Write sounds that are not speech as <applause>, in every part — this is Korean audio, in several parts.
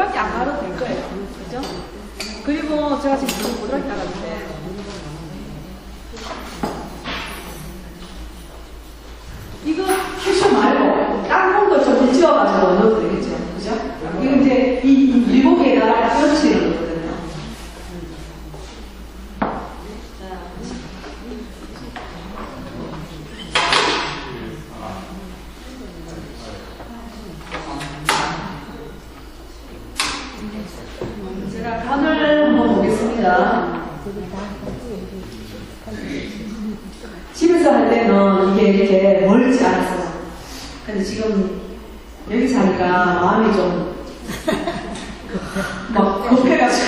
부드럽게 안 갈아도 될 거예요. 그죠? 그리고 제가 지금 너무 부드럽게 갈았는데 이거 캐슈 말고 다른 거좀 찌워가지고 넣어도 되겠죠. 그죠? 이거 이제 이, 이 밀고기에다가 뼈치는 거거든요. 자, 제가 간을 한번 보겠습니다. 집에서 할 때는 이게 이렇게 멀지 않았어요. 근데 지금 여기 사니까 마음이 좀, <laughs> 막 급해가지고,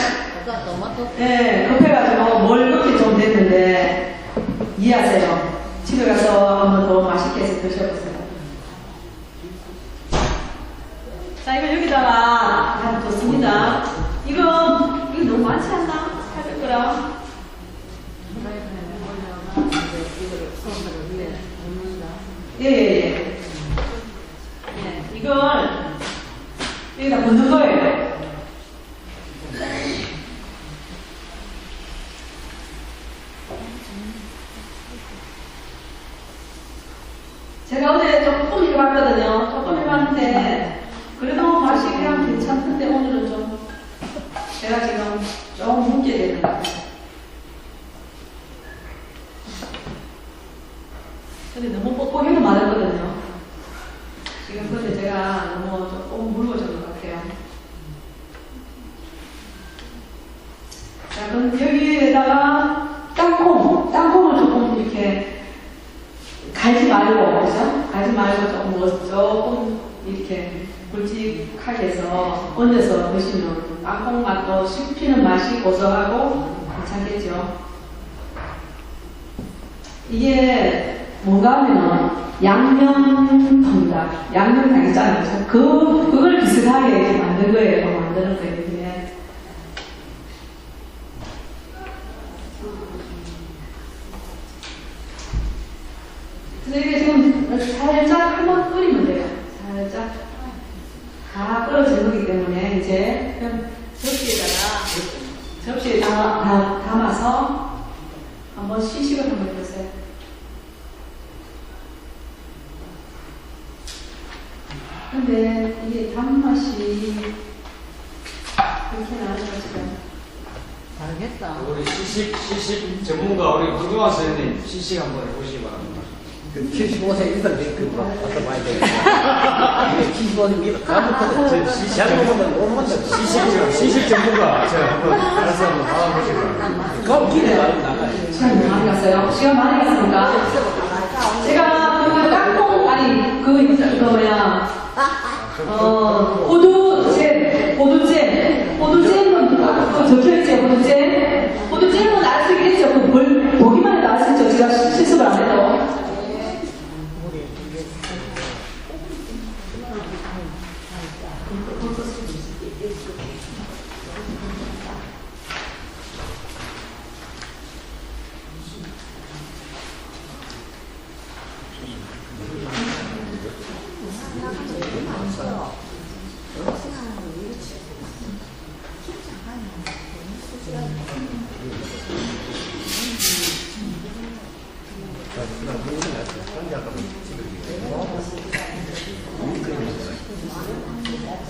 예, 급해가지고 멀겋게 좀 됐는데, 이해하세요. 집에 가서 한번 더 맛있게 해서 드셔보세요. 자, 이거 여기다가 다 뒀습니다. 이거, 이거 너무 많지 않나? 800g. 예, 예, 예. 예, 이걸 여기다 붓는 거예요. 제가 어제 조금 해봤거든요. 조금 해봤는데, 그래도 맛이 그냥 괜찮던데, 오늘은 좀, 제가 지금 좀 묻게 되는 것 같아요. 근데 너무 뻑뻑해도 맞았거든요. 근데 제가 너무 조금 묽어진 것 같아요. 자, 그럼 여기에다가 땅콩, 땅콩을 조금 이렇게 갈지 말고, 그죠? 갈지 말고 조금, 뭐 조금 이렇게 굵직하게 해서 얹어서 드시면 땅콩 맛도 씹히는 맛이 고소하고 괜찮겠죠? 이게 뭔가 하면은 양념 통닭, 양념닭 있잖아요. 그죠? 그, 그걸 비슷하게 만든 거예요. 만드는 거예요. 이게. 근데 이게 지금 살짝 한번 끓이면 돼요. 살짝. 다 끓어진 거기 때문에 이제 접시에다가 접시에 담아, 다- 담아서 한번 시식을 한번 해보세요. 근데 이게 단맛이 그렇게 나는 것 같지가 않아요. 다르겠다. 우리 시식 시식 전문가 우리 황경화 선생님 시식 한번 해보시기 바랍니다. 그 75세 이상 그 왔다 봐야 돼. 75세 미국 가부터 잘못하면 못 먹는다. 시식 시식 전문가 제가 한번 알아서 한번 봐보시기 바랍니다. 그럼 나가면 나가요. 시간 많이 갔어요. 시간 많이 갔습니까? 어 호두잼 호두잼 호두잼은 그 적혀있죠 价格不一